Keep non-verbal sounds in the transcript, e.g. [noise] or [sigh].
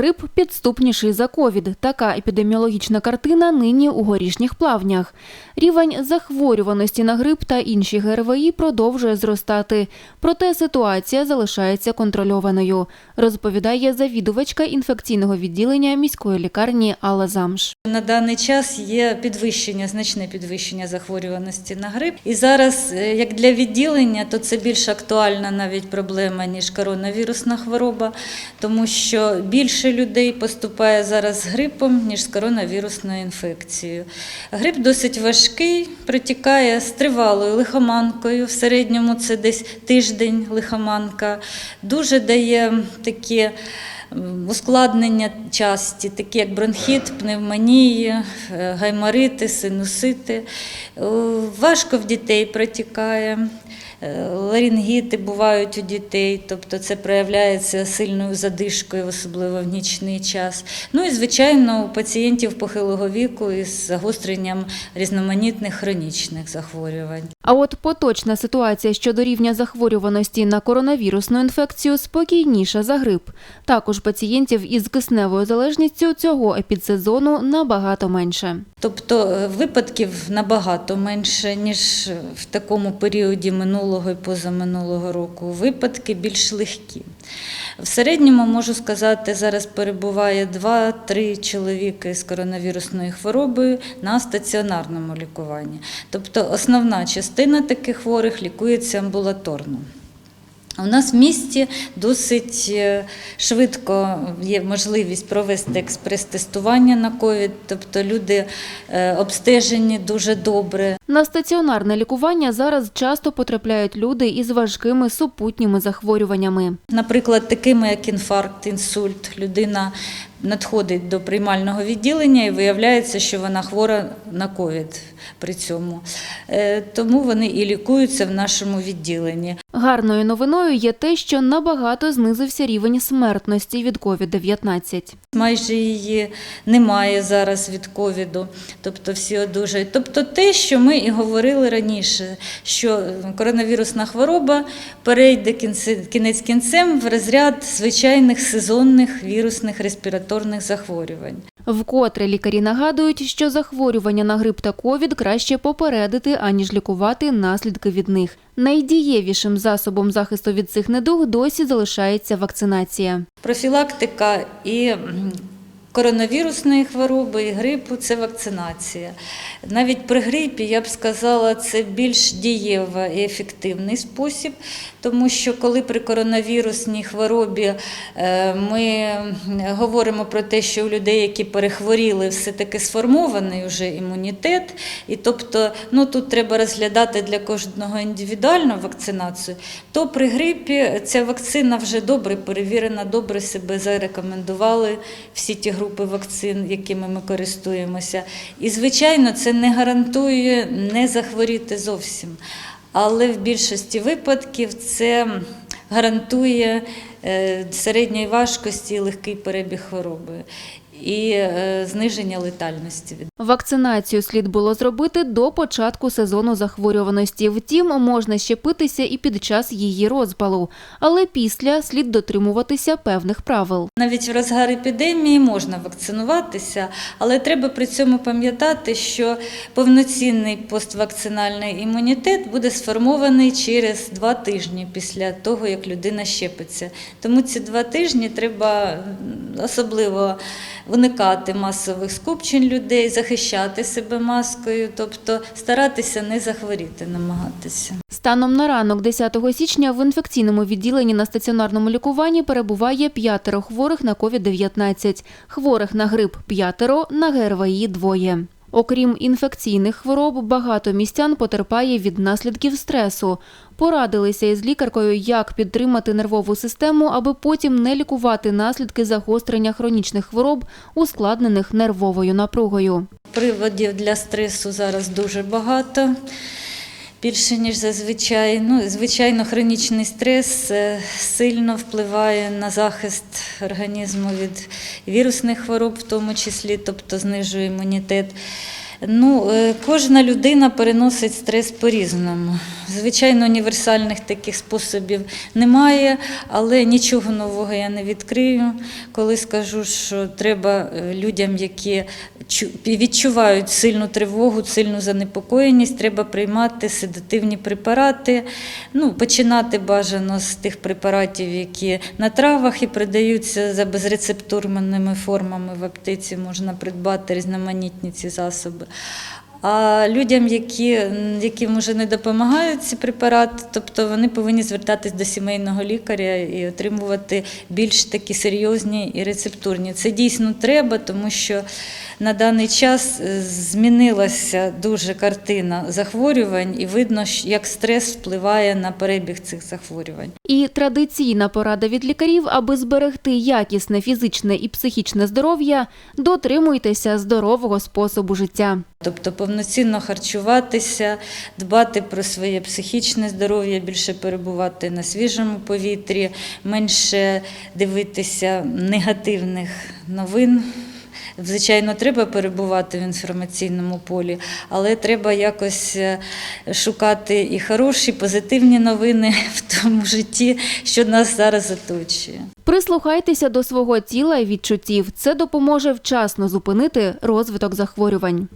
Грип підступніший за ковід. Така епідеміологічна картина нині у горішніх плавнях. Рівень захворюваності на грип та інші ГРВІ продовжує зростати. Проте ситуація залишається контрольованою, розповідає завідувачка інфекційного відділення міської лікарні Алла Замш. На даний час є підвищення, значне підвищення захворюваності на грип. І зараз, е, як для відділення, то це більш актуальна навіть проблема, ніж коронавірусна хвороба, тому що більше людей поступає зараз з грипом, ніж з коронавірусною інфекцією. Грип досить важкий, протікає з тривалою лихоманкою. В середньому це десь тиждень лихоманка. Дуже дає такі. Ускладнення часті, такі як бронхіт, пневмонії, е, гайморити, синусити. Е, Важко в дітей протікає. Е, Ларінгіти бувають у дітей, тобто це проявляється сильною задишкою, особливо в нічний час. Ну і звичайно, у пацієнтів похилого віку із загостренням різноманітних хронічних захворювань. А от поточна ситуація щодо рівня захворюваності на коронавірусну інфекцію спокійніша за грип. Також пацієнтів із кисневою залежністю цього епідсезону набагато менше. Тобто е, випадків набагато менше, ніж в такому періоді минулого і позаминулого року. Випадки більш легкі. В середньому можу сказати, зараз перебуває 2-3 чоловіки з коронавірусною хворобою на стаціонарному лікуванні. Тобто основна частина таких хворих лікується амбулаторно. У нас в місті досить е, швидко є можливість провести експрес-тестування на ковід, тобто люди е, обстежені дуже добре. На стаціонарне лікування зараз часто потрапляють люди із важкими супутніми захворюваннями. Наприклад, такими як інфаркт, інсульт, людина надходить до приймального відділення і виявляється, що вона хвора на ковід при цьому. Е, Тому вони і лікуються в нашому відділенні. Гарною новиною є те, що набагато знизився рівень смертності від COVID-19. Майже її немає зараз від ковіду, тобто всі одужають. Тобто те, що ми і говорили раніше, що коронавірусна хвороба перейде кінець кінцем в розряд звичайних сезонних вірусних респіраторних захворювань. Вкотре лікарі нагадують, що захворювання на грип та ковід краще попередити, аніж лікувати наслідки від них. Найдієвішим засобом захисту від цих недуг досі залишається вакцинація. Профілактика і коронавірусної хвороби, і грипу це вакцинація. Навіть при грипі, я б сказала, це більш дієва і ефективний спосіб, тому що коли при коронавірусній хворобі е, ми говоримо про те, що у людей, які перехворіли, все-таки сформований вже імунітет, і тобто ну, тут треба розглядати для кожного індивідуально вакцинацію, то при грипі ця вакцина вже добре перевірена, добре себе зарекомендували всі ті групи вакцин, якими ми користуємося. І, звичайно, це не гарантує не захворіти зовсім. Але в більшості випадків це гарантує е, середньої важкості і легкий перебіг хвороби і е, зниження летальності Вакцинацію слід було зробити до початку сезону захворюваності. Втім, можна щепитися і під час її розпалу, але після слід дотримуватися певних правил. Навіть в розгар епідемії можна вакцинуватися, але треба при цьому пам'ятати, що повноцінний поствакцинальний імунітет буде сформований через два тижні після того, як людина щепиться. Тому ці два тижні треба особливо уникати масових скупчень людей, захищати себе маскою, тобто старатися не захворіти, намагатися. Станом на ранок 10 січня в інфекційному відділенні на стаціонарному лікуванні перебуває п'ятеро хворих на COVID-19, хворих на грип – п'ятеро, на ГРВІ – двоє. Окрім інфекційних хвороб, багато містян потерпає від наслідків стресу. Порадилися із лікаркою, як підтримати нервову систему, аби потім не лікувати наслідки загострення хронічних хвороб, ускладнених нервовою напругою. Приводів для стресу зараз дуже багато. Більше, ніж зазвичай. Ну, звичайно, хронічний стрес е, сильно впливає на захист організму від вірусних хвороб, в тому числі, тобто знижує імунітет. Ну, е, кожна людина переносить стрес по-різному. Звичайно, універсальних таких способів немає, але нічого нового я не відкрию, коли скажу, що треба е, людям, які відчувають сильну тривогу, сильну занепокоєність, треба приймати седативні препарати. Ну, починати бажано з тих препаратів, які на травах і продаються за безрецептурними формами в аптеці, можна придбати різноманітні ці засоби. А людям, які, яким вже не допомагають ці препарати, тобто вони повинні звертатись до сімейного лікаря і отримувати більш такі серйозні і рецептурні. Це дійсно треба, тому що на даний час е, змінилася дуже картина захворювань, і видно, як стрес впливає на перебіг цих захворювань. І традиційна порада від лікарів, аби зберегти якісне фізичне і психічне здоров'я, дотримуйтеся здорового способу життя. Тобто повноцінно харчуватися, дбати про своє психічне здоров'я, більше перебувати на свіжому повітрі, менше дивитися негативних новин. Звичайно, треба перебувати в інформаційному полі, але треба якось е, шукати і хороші, позитивні новини [laughs] в тому житті, що нас зараз оточує. Прислухайтеся до свого тіла і відчуттів. Це допоможе вчасно зупинити розвиток захворювань.